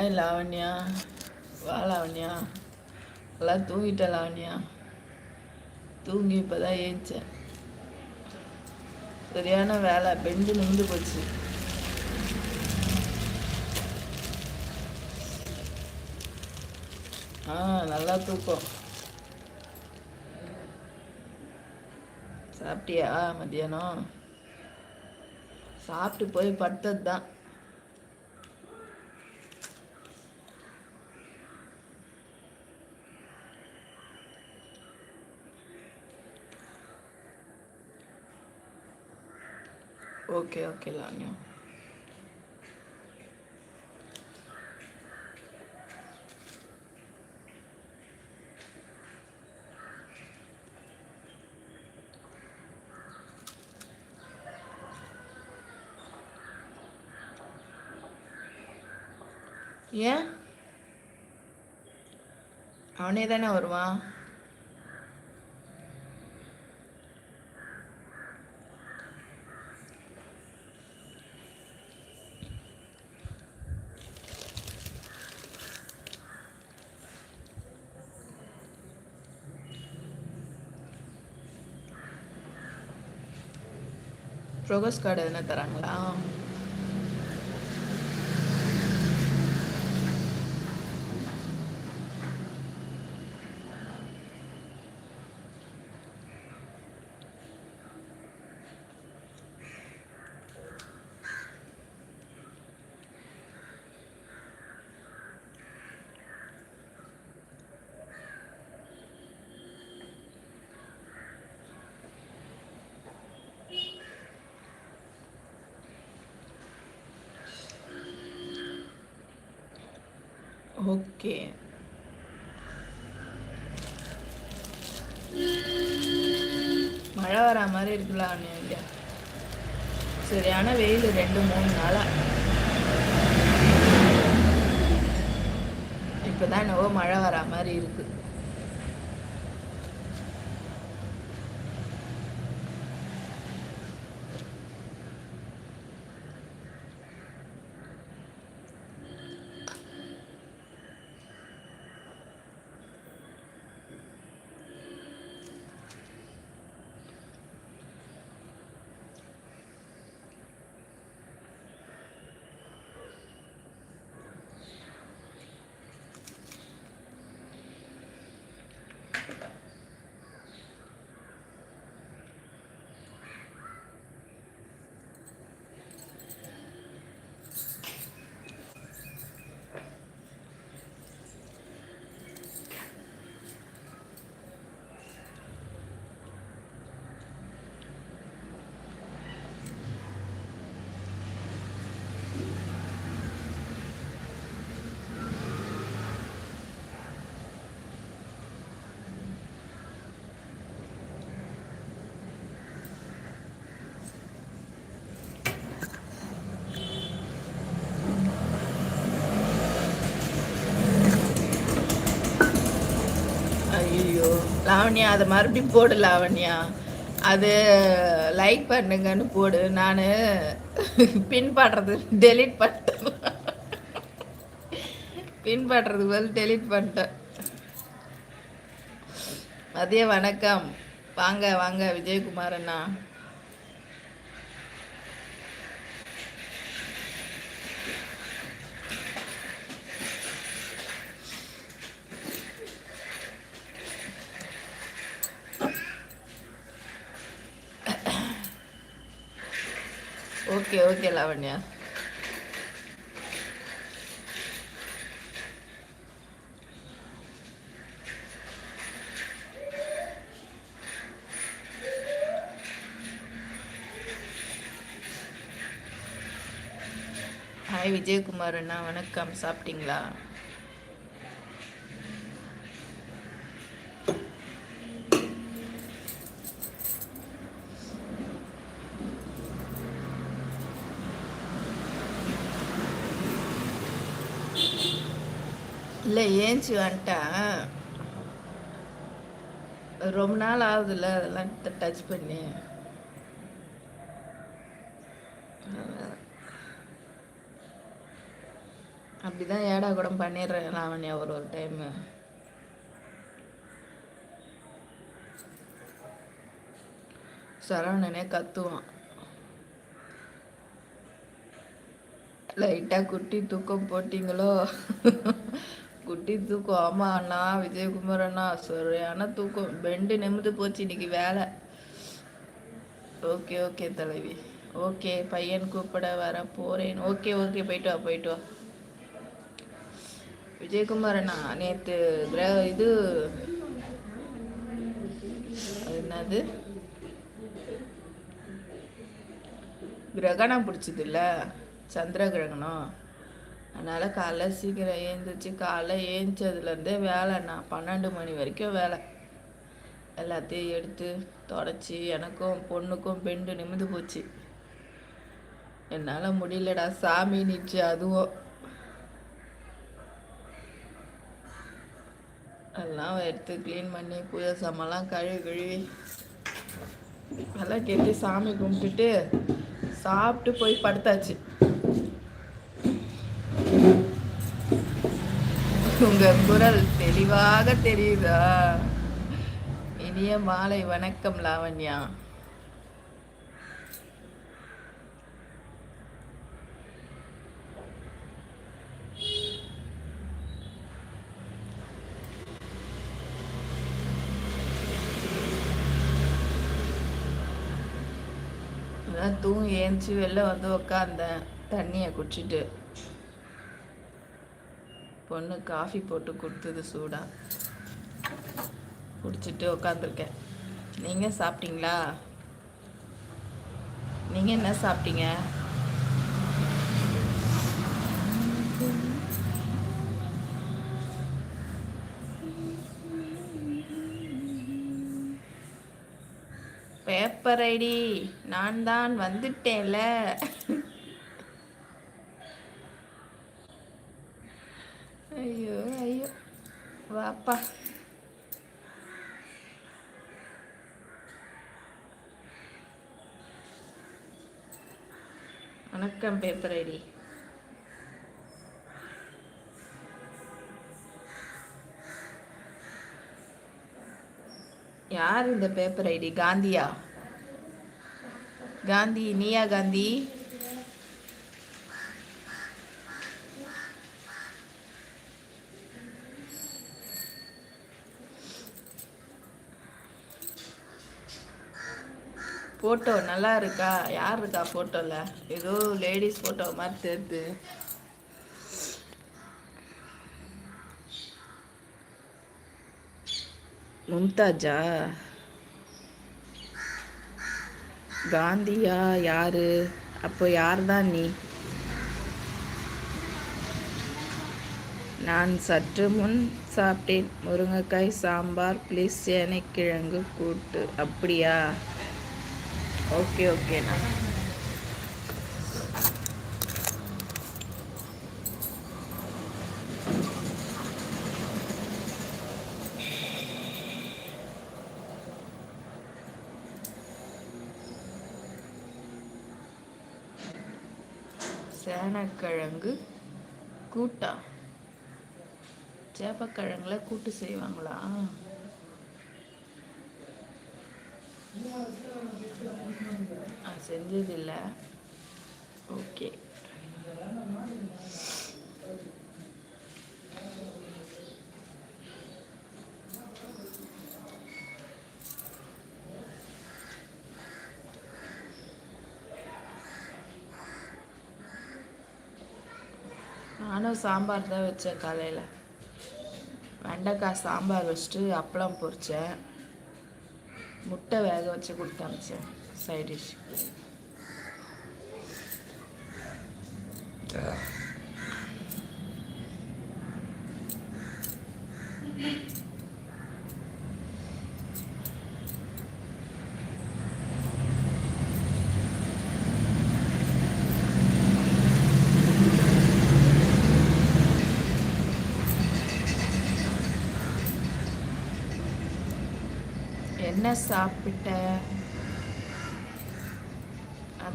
Hi Lavanya வா லாவண்யா நல்லா தூங்கிட்ட லாவண்யா தூங்கி இப்போ தான் ஏச்சேன் சரியான வேலை. பெஞ்சு நிமிந்து போச்சு. ஆ நல்லா தூக்கம். சாப்பிட்டியா மத்தியானம்? சாப்பிட்டு போய் படுத்தது தான் ஓகே ஓகே லான்யா ஏன்? அவனே தானே வருவான்? ப்ரோகஸ் கார்டு எதுனா தராங்களா? ஓகே. மழை வரா மாதிரி இருக்குல்ல இல்லையா சரியான வெயில் ரெண்டு மூணு நாளா. இப்போதான் என்னவோ மழை வரா மாதிரி ஐயோ லாவண்யா அதை மறுபடியும் போடு லாவண்யா. அது லைக் பண்ணுங்கன்னு போடு. நான் பின்பாடுறது டெலிட் பண்ணிட்டேன். பின்பாடுறது பதில் டெலிட் பண்ணிட்டேன். மதிய வணக்கம். வாங்க வாங்க விஜயகுமார் அண்ணா. Okay okay Lavanya. Hi Vijayakumar அண்ணா வணக்கம். சாப்பிட்டீங்களா? இல்லை ஏஞ்சி வந்துட்டேன். ரொம்ப நாள் ஆகுதுல்ல அதெல்லாம் டச் பண்ணி. அப்படிதான் ஏடா கூட பண்ணிடுறேன் லாவண்யா ஒரு ஒரு டைமு சரவணனே கத்துவான். லைட்டாக குட்டி தூக்கம் போட்டிங்களோ? குட்டி தூக்கம். ஆமா அண்ணா விஜயகுமார் அண்ணா சரியான தூக்கம். பெண்டு நிமிந்து போச்சு இன்னைக்கு வேலை. ஓகே ஓகே தலைவி. ஓகே பையன் கூப்பிட வர போறேன். ஓகே ஓகே போயிட்டு வா போயிட்டு வா. விஜயகுமார் அண்ணா நேற்று இது என்னது? கிரகணம் பிடிச்சது இல்லை சந்திர கிரகணம். அதனால் காலைல சீக்கிரம் ஏந்திரிச்சு காலைல ஏஞ்சதுலேருந்தே நான் பன்னெண்டு மணி வரைக்கும் வேலை. எல்லாத்தையும் எடுத்து தொடச்சி எனக்கும் பொண்ணுக்கும் பெண்டு நிமிந்து போச்சு. என்னால் முடியலடா சாமி நிச்சு அதுவும் எல்லாம் எடுத்து க்ளீன் பண்ணி பூஜை சாமான்லாம் கழுவி கழுவி. எல்லாம் கேட்டு சாமி கும்பிட்டுட்டு சாப்பிட்டு போய் படுத்தாச்சு. உங்க குரல் தெளிவாக தெரியுதா? இனிய மாலை வணக்கம் லாவண்யா. அதான் தூங்கி ஏஞ்சி வெளில வந்து உக்காந்தேன். தண்ணியை குடிச்சிட்டு. பொண்ணு காஃபி போட்டு கொடுத்தது சூடாக குடிச்சிட்டு உட்காந்துருக்கேன் நீங்கள் சாப்பிட்டீங்களா? நீங்கள் என்ன சாப்பிட்டீங்க? Paper ID. நான் தான் வந்துட்டேன்ல. ஐயோ ஐயோ. வாப்பா வணக்கம் பேப்பர் ஐடி. யார் இந்த பேப்பர் ஐடி? காந்தியா? காந்தி நீயா காந்தி? ஃபோட்டோ நல்லா இருக்கா யார் இருக்கா ஃபோட்டோவில் ஏதோ லேடிஸ் ஃபோட்டோ மாதிரி தெரியுது மும்தாஜா? காந்தியா? யாரு? அப்போ யார் தான் நீ? நான் சற்று முன் சாப்பிட்டேன். முருங்கைக்காய் சாம்பார் ப்ளீஸ் சேனைக்கிழங்கு கூட்டு. அப்படியா? ஓகே ஓகேண்ணா சேனக்கிழங்கு கூட்டா. சேப்பக்கிழங்குல கூட்டு செய்வாங்களா? செஞ்சதில்லை. ஓகே. நானும் சாம்பார் தான் வச்சேன் காலையில். வெண்டைக்காய் சாம்பார் வச்சுட்டு அப்பளம் பொரித்தேன் முட்டை வேக வச்சு கொடுத்தாமிச்சேன் சைட் டிஷ் என்ன சாப்பிட்ட?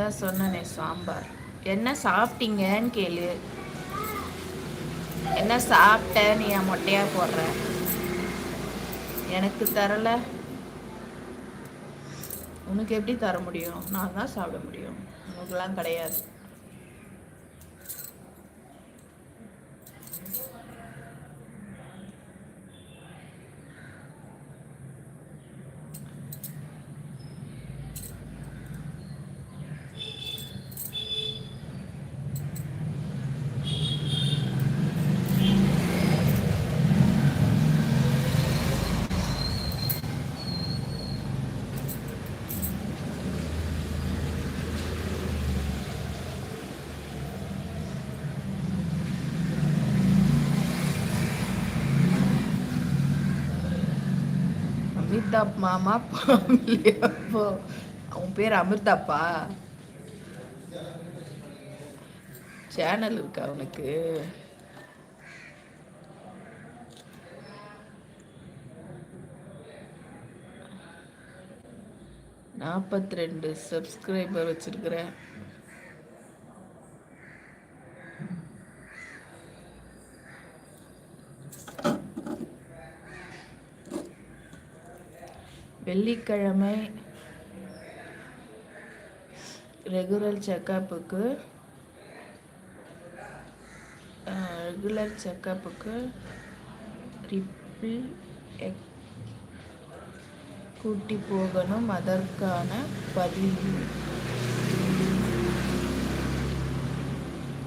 அதான் சொன்னனே சாம்பார். என்ன சாப்பிட்டீங்கன்னு கேளு. என்ன சாப்பிட்ட? நீ என் மொட்டையா போடுற. எனக்கு தரல. உனக்கு எப்படி தர முடியும்? நான் தான் சாப்பிட முடியும். உனக்குலாம் கிடையாது. அமிதாப் மாமா அப்போ அவன் பேர் அமிர்தாப்பா சேனல் இருக்கா அவனுக்கு நாற்பத்தி ரெண்டு சப்ஸ்கிரைபர் வச்சிருக்கிறேன். வெள்ளிக்கிழமை ரெகுலர் செக்கப்புக்கு ரெகுலர் செக்கப்புக்கு ரிப்பிள் எக் கூட்டி போகணும். அதற்கான பதிவு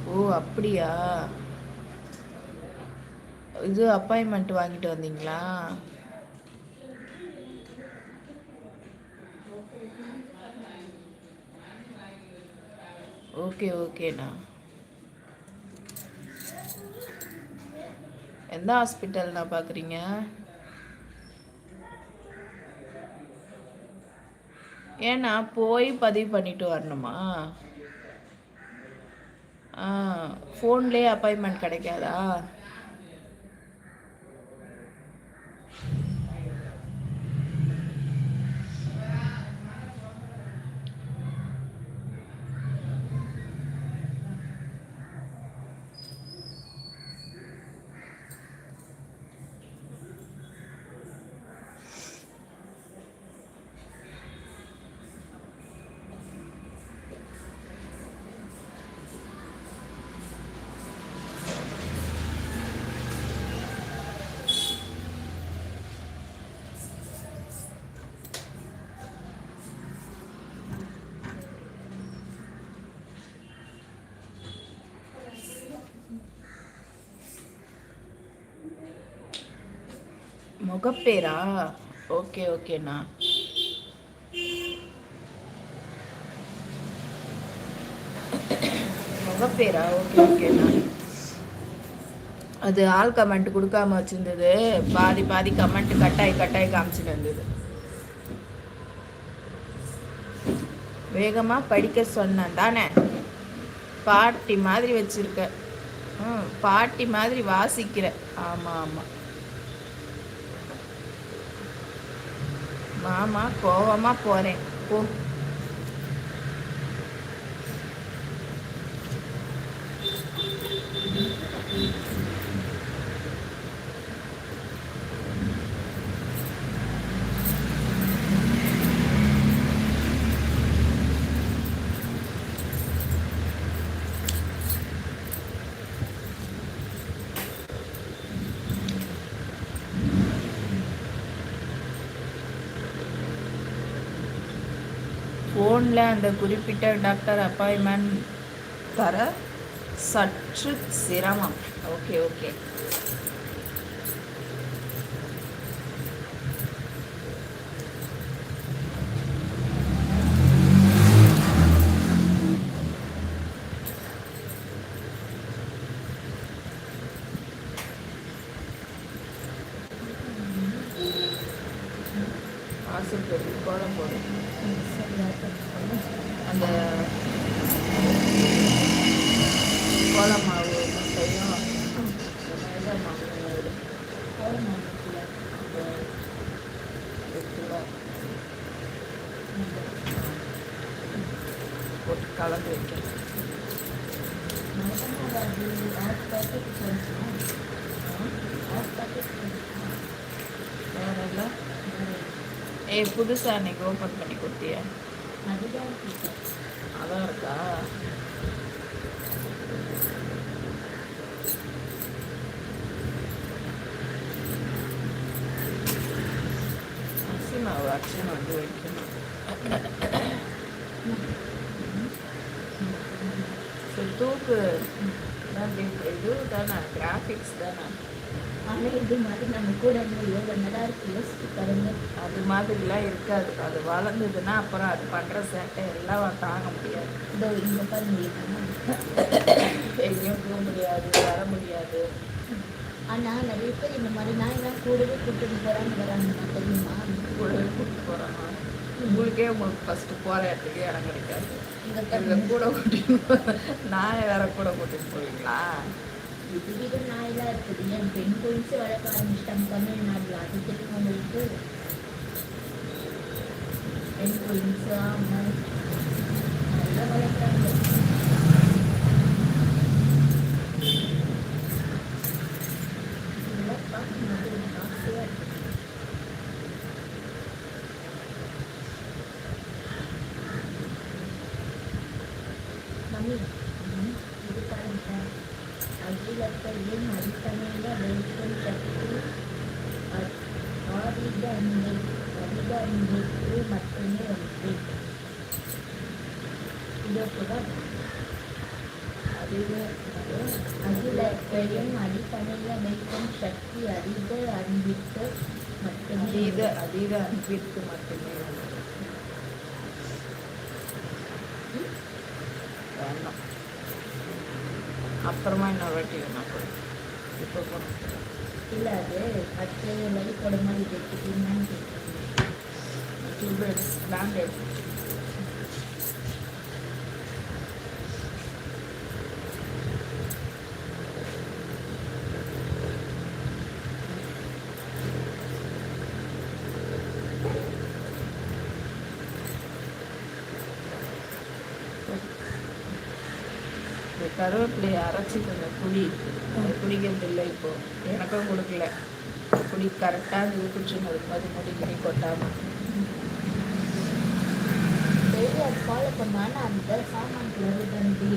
ஓ அப்படியா? இது அப்பாயின்மெண்ட் வாங்கிட்டு வந்தீங்களா? ஓகே ஓகேண்ணா எந்த ஹாஸ்பிட்டல்ண்ணா பார்க்குறீங்க ஏன்னா போய் பதிவு பண்ணிட்டு வரணுமா? ஆ ஃபோன்லேயே அப்பாயின்மெண்ட் கிடைக்காதா? முகப்பேரா? ஓகே ஓகேண்ணா முகப்பேரா? ஓகே ஓகேண்ணா அது ஆள் கமெண்ட் கொடுக்காம வச்சிருந்தது. பாதி பாதி கமெண்ட் கட்டாய் கட்டாய் காமிச்சிட்டு இருந்தது வேகமாக படிக்க சொன்னேன். தானே? பாட்டி மாதிரி வச்சுருக்க. ம் பாட்டி மாதிரி வாசிக்கிற. ஆமாம் ஆமாம் மாமா கோவமாக போகிறேன் போ ஃபோனில் அந்த குறிப்பிட்ட டாக்டர் அப்பாயின்மெண்ட் தர சற்று சிரமம். Okay okay. ஏய் புதுசா அன்னைக்கு ஓப்பன் பண்ணி கொடுத்தியா அதுதான் இருக்கு அதான் இருக்கா அரிசி மாவு அரிசி வந்து வைக்கணும் டி- இது தானே? கிராஃபிக்ஸ் தானே? ஆனால் இது மாதிரி நம்ம கூட எவ்வளோ நல்லா இருக்கு யோசிச்சு பாருங்க. அது மாதிரிலாம் இருக்காது. அது வளர்ந்ததுன்னா அப்புறம் அது பண்ணுற சேட்டை எல்லாம் தாங்க முடியாது. இதோ இங்கே பாருங்க எங்கேயும் போக முடியாது வர முடியாது. ஆனால் நிறைய பேர் இந்த மாதிரி நாயெல்லாம் கூடவே கூட்டிட்டு போகிறாங்க வராங்க தெரியுமா? கூடவே கூப்பிட்டு போகிறாங்க உங்களுக்கே உங்களுக்கு ஃபஸ்ட்டு போகிற இடத்துக்கு இடம் கிடைக்காது. இந்த எங்க பாருங்க கூட கூட்டிட்டு நான் வேற கூட கூட்டிட்டு போவீங்களா? இது விட நாயெல்லாம் இருக்குது. என் பெண் குயின்ஸு வளர்க்க ஆரம்பிச்சிட்டாங்க தமிழ்நாட்டில் அது தெரியும் உங்களுக்கு. பெண் குயின்ஸு ஆமாம் நல்லா வளர்க்குறாங்க இதெல்லாம் பார்க்கும்போது எனக்கு ஆசையாக இருக்கு மம்மி இது பாருங்க அகிலத்தையும் அடித்தமைந்த வைக்கும் சக்தி ஆதிக அன்பை அதிக அன்பிற்கு மட்டுமே ஒன்று இதற்குடன் அகிலத்தையும் அடித்தமையில வைக்கும் சக்தி அதிக அன்பிற்கு மட்டுமே. அதீத அதீத அன்பிற்கு மட்டுமே. அப்புறமா இன்னொரு வாட்டி வேணா போய் இப்போ போகணும் இல்ல அது பச்சை வழி போட மாதிரி வச்சுட்டீங்கன்னு கேட்குறீங்க டியூப்லைட்ஸ் பிராண்டட் கருவேப்பிலையை அரைச்சி கொஞ்சம் குடி அது குடிக்கிறது இல்லை இப்போ. எனக்கும் கொடுக்கல. குடி கரெக்டாக அது குடிச்சுன்னு இருக்கும்போது முடி முடி கொட்டாமல் அது ஃபாலோ பண்ணால் அந்த சாமான்கள் வந்து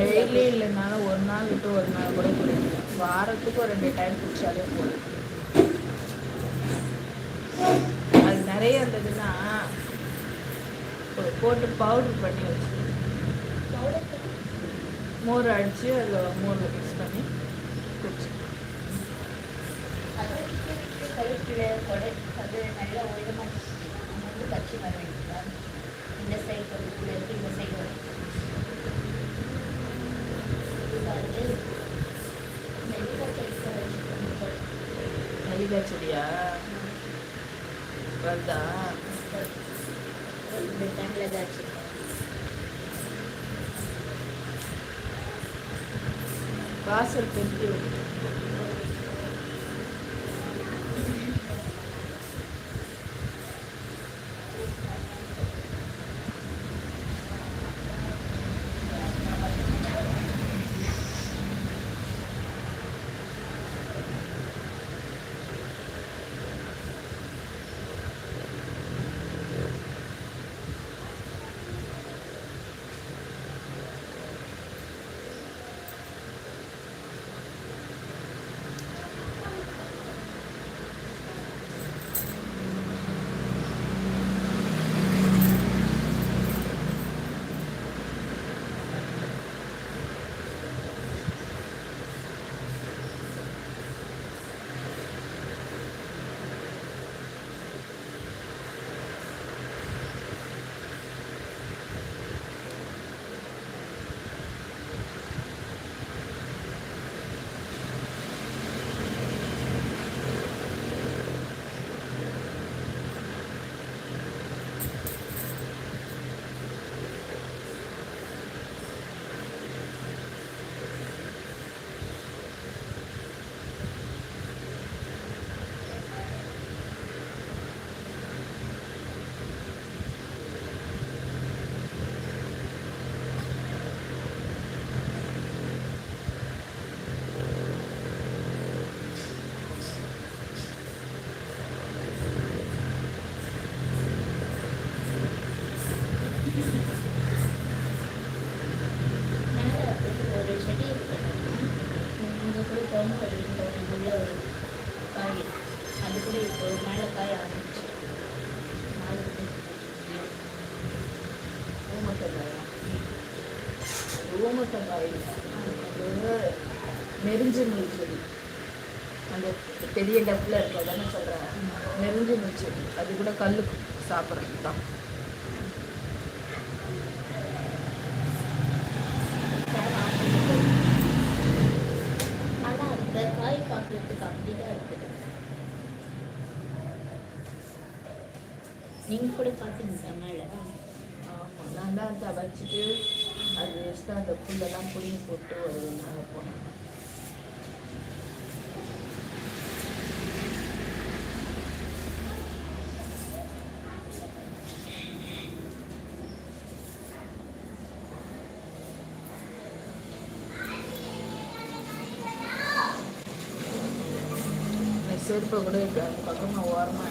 டெய்லி இல்லைனாலும் ஒரு நாள் விட்டு ஒரு நாள் கூட குடிக்கலாம் வாரத்துக்கு ஒரு ரெண்டு டைம் குடிச்சாலே போதும். நிறைய இருந்ததுன்னா போட்டு பவுடர் பண்ணி வச்சு. மோர் அடித்து அதில் மோரில் மிக்ஸ் பண்ணி குடிச்சு. அது நல்லா உயரமாக வந்து பச்சை வர இந்த சைடு ஒரு இந்த சைடு செடியா? வருதா வாசல் பெருக்கி விடு. காய். அது கூட இப்போ மேலே காய ஆரம்பிச்சு. ஊமத்தங்காயா ஊமத்தங்காய் அது நெருஞ்சி முள் செடி. அந்த பெரிய டப்பில் இருக்க தானே சொல்கிறேன் நெருஞ்சி முள் செடி. அது கூட கல் சாப்பிட்றது தான் ஆனால் அந்த காய் பார்க்கறதுக்கு அப்படிதான் இருக்குது நீங்கள் கூட பார்த்தீங்களா மேலே ஆமாம் நான் தான் அதை வச்சுட்டு அது வச்சுட்டு அந்த புல்லெல்லாம் புளி போட்டு ஒரு நாங்கள் போனோம் செருப்பை கூட இருக்கு அந்த பக்கமாக ஓரமாக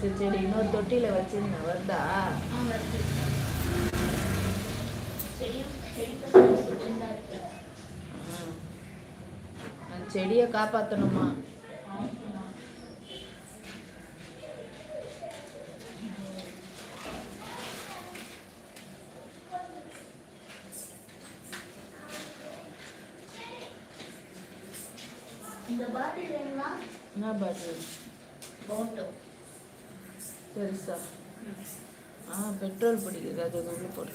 மெசேஜ் செடி இன்னொரு தொட்டியில் வச்சிருந்தேன் வருதா? செடியை காப்பாற்றணுமா. இந்த பாட்டில் என்ன பாட்டில் போட்டோ பெருசா ஆ பெட்ரோல் பிடிக்கிறது அது உள்ள போடு.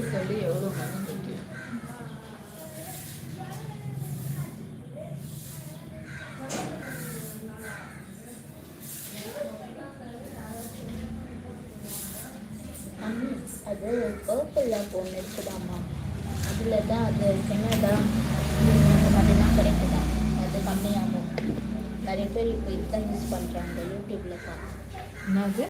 கழுவி கழுவி எவ்வளோ மணி நிற்கும் அது பர்பிளில் ஒன்று இருக்குதாம்மா. அதில் தான் அது என்னதான் மட்டும்தான் கிடைக்குதாம் அது கம்மியாகும். நிறைய பேர் இப்போ இதுதான் யூஸ் பண்ணுறாங்க யூடியூப்பில் பார்த்து என்னது?